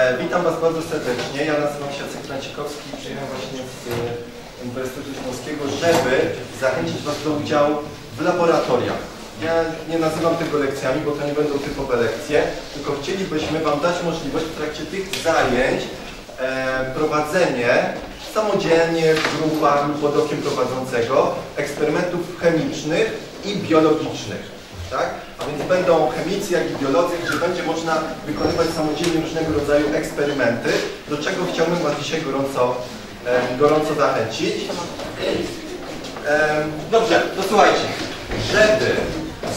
E, Witam Was bardzo serdecznie. Ja nazywam się Jacek Francikowski i przyjechałem właśnie z e, Uniwersytetu Śląskiego, żeby zachęcić Was do udziału w laboratoriach. Ja nie nazywam tego lekcjami, bo to nie będą typowe lekcje, tylko chcielibyśmy Wam dać możliwość w trakcie tych zajęć e, prowadzenie samodzielnie w grupach lub pod okiem prowadzącego eksperymentów chemicznych i biologicznych. Tak? A więc będą chemicy, jak i biolodzy, gdzie będzie można wykonywać samodzielnie różnego rodzaju eksperymenty, do czego chciałbym Was dzisiaj gorąco, em, gorąco zachęcić. Em, Dobrze, to słuchajcie, żeby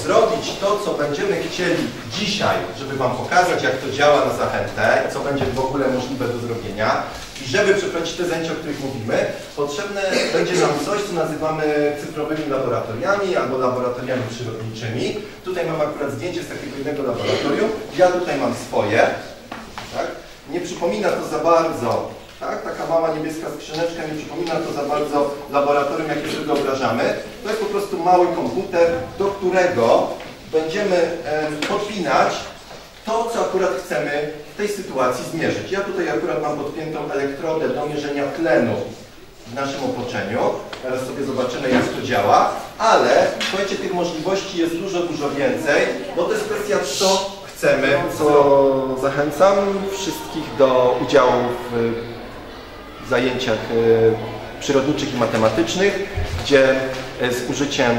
zrobić to, co będziemy chcieli dzisiaj, żeby Wam pokazać, jak to działa na zachętę co będzie w ogóle możliwe do zrobienia żeby przeprowadzić te zajęcia, o których mówimy, potrzebne będzie nam coś, co nazywamy cyfrowymi laboratoriami albo laboratoriami przyrodniczymi. Tutaj mam akurat zdjęcie z takiego innego laboratorium. Ja tutaj mam swoje. Tak? Nie przypomina to za bardzo tak? Taka mała niebieska skrzyneczka nie przypomina to za bardzo laboratorium, jakie sobie wyobrażamy. To jest po prostu mały komputer, do którego będziemy em, podpinać to, co akurat chcemy w tej sytuacji zmierzyć. Ja tutaj akurat mam podpiętą elektrodę do mierzenia tlenu w naszym otoczeniu. Teraz sobie zobaczymy, jak to działa. Ale, słuchajcie, tych możliwości jest dużo, dużo więcej, bo to jest kwestia, co chcemy, co zachęcam wszystkich do udziału w zajęciach e, przyrodniczych i matematycznych, gdzie e, z użyciem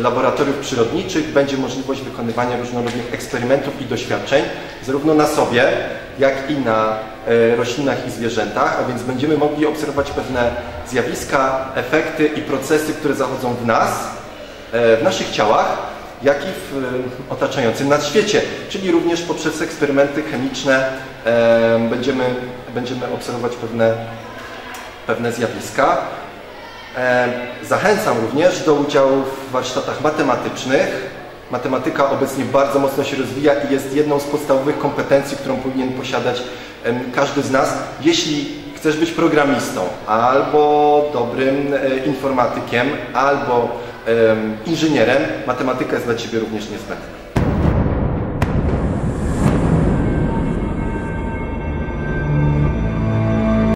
laboratoriów przyrodniczych będzie możliwość wykonywania różnorodnych eksperymentów i doświadczeń, zarówno na sobie, jak i na e, roślinach i zwierzętach, a więc będziemy mogli obserwować pewne zjawiska, efekty i procesy, które zachodzą w nas, e, w naszych ciałach, jak i w e, otaczającym nas świecie, czyli również poprzez eksperymenty chemiczne e, będziemy, będziemy obserwować pewne, pewne zjawiska. E, Zachęcam również do udziału w warsztatach matematycznych. Matematyka obecnie bardzo mocno się rozwija i jest jedną z podstawowych kompetencji, którą powinien posiadać każdy z nas, jeśli chcesz być programistą, albo dobrym e, informatykiem, albo em, inżynierem, matematyka jest dla Ciebie również niezbędna.